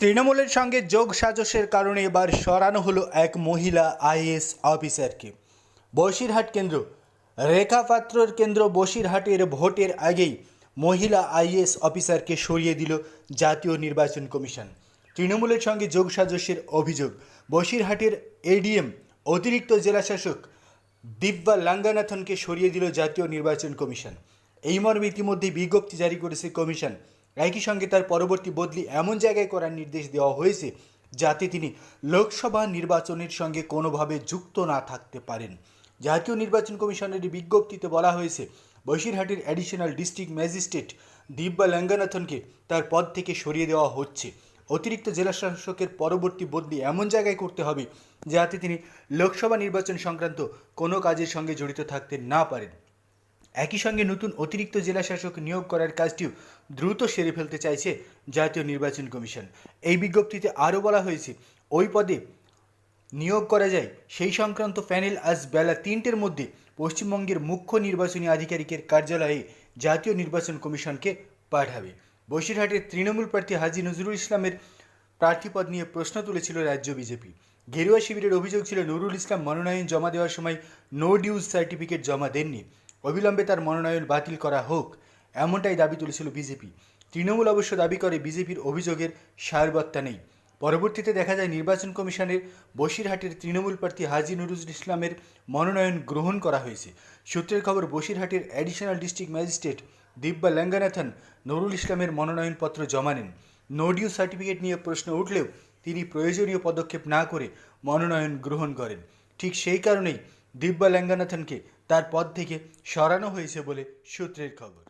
তৃণমূলের সঙ্গে যোগ সাজসের কারণে এবার সরানো হলো এক মহিলা আইএস অফিসারকে। বসিরহাট কেন্দ্র। রেখা পাত্রর কেন্দ্র বসিরহাটের ভোটের আগেই মহিলা আইএস অফিসারকে সরিয়ে দিল জাতীয় নির্বাচন কমিশন। তৃণমূলের সঙ্গে যোগ সাজসের অভিযোগ, বসিরহাটের এডিএম অতিরিক্ত জেলাশাসক দিব্যা লাঙ্গানাথনকে সরিয়ে দিল জাতীয় নির্বাচন কমিশন। এই মর্মে ইতিমধ্যেই বিজ্ঞপ্তি জারি করেছে কমিশন। একই সঙ্গে তার পরবর্তী বদলি এমন জায়গায় করার নির্দেশ দেওয়া হয়েছে যাতে তিনি লোকসভা নির্বাচনের সঙ্গে কোনোভাবে যুক্ত না থাকতে পারেন। জাতীয় নির্বাচন কমিশনের বিজ্ঞপ্তিতে বলা হয়েছে, বসিরহাটের অ্যাডিশনাল ডিস্ট্রিক্ট ম্যাজিস্ট্রেট দিব্যা লাঙ্গানাথনকে তার পদ থেকে সরিয়ে দেওয়া হচ্ছে। অতিরিক্ত জেলা শাসকের পরবর্তী বদলি এমন জায়গায় করতে হবে যাতে তিনি লোকসভা নির্বাচন সংক্রান্ত কোনো কাজের সঙ্গে জড়িত থাকতে না পারেন। একই সঙ্গে নতুন অতিরিক্ত জেলা শাসক নিয়োগ করার কাজটিও দ্রুত সেরে ফেলতে চাইছে জাতীয় নির্বাচন কমিশন। এই বিজ্ঞপ্তিতে আরও বলা হয়েছে, ওই পদে নিয়োগ করা যায়, সেই সংক্রান্ত প্যানেল আজ বেলা তিনটের মধ্যে পশ্চিমবঙ্গের মুখ্য নির্বাচনী আধিকারিকের কার্যালয়ে জাতীয় নির্বাচন কমিশনকে পাঠাবে। বসিরহাটের তৃণমূল প্রার্থী হাজি নজরুল ইসলামের প্রার্থীপদ নিয়ে প্রশ্ন তুলেছিল রাজ্য বিজেপি। গেরুয়া শিবিরের অভিযোগ ছিল নুরুল ইসলাম মনোনয়ন জমা দেওয়ার সময় নো ডিউজ সার্টিফিকেট জমা দেননি। অবিলম্বে তার মনোনয়ন বাতিল করা হোক, এমনটাই দাবি তুলেছিল বিজেপি। তৃণমূল অবশ্য দাবি করে বিজেপির অভিযোগের সারবত্তা নেই। পরবর্তীতে দেখা যায় নির্বাচন কমিশনের বসিরহাটের তৃণমূল প্রার্থী হাজি নুরুল ইসলামের মনোনয়ন গ্রহণ করা হয়েছে। সূত্রের খবর, বসিরহাটের additional district magistrate Divya Langanathan Nurul ইসলামের মনোনয়নপত্র জমা নেন। নো ডিউ সার্টিফিকেট নিয়ে প্রশ্ন উঠলেও তিনি প্রয়োজনীয় পদক্ষেপ না করে মনোনয়ন গ্রহণ করেন। ঠিক সেই কারণেই দিব্যা ল্যাঙ্গানাথনকে তার পদ থেকে সরানো হয়েছে বলে সূত্রের খবর।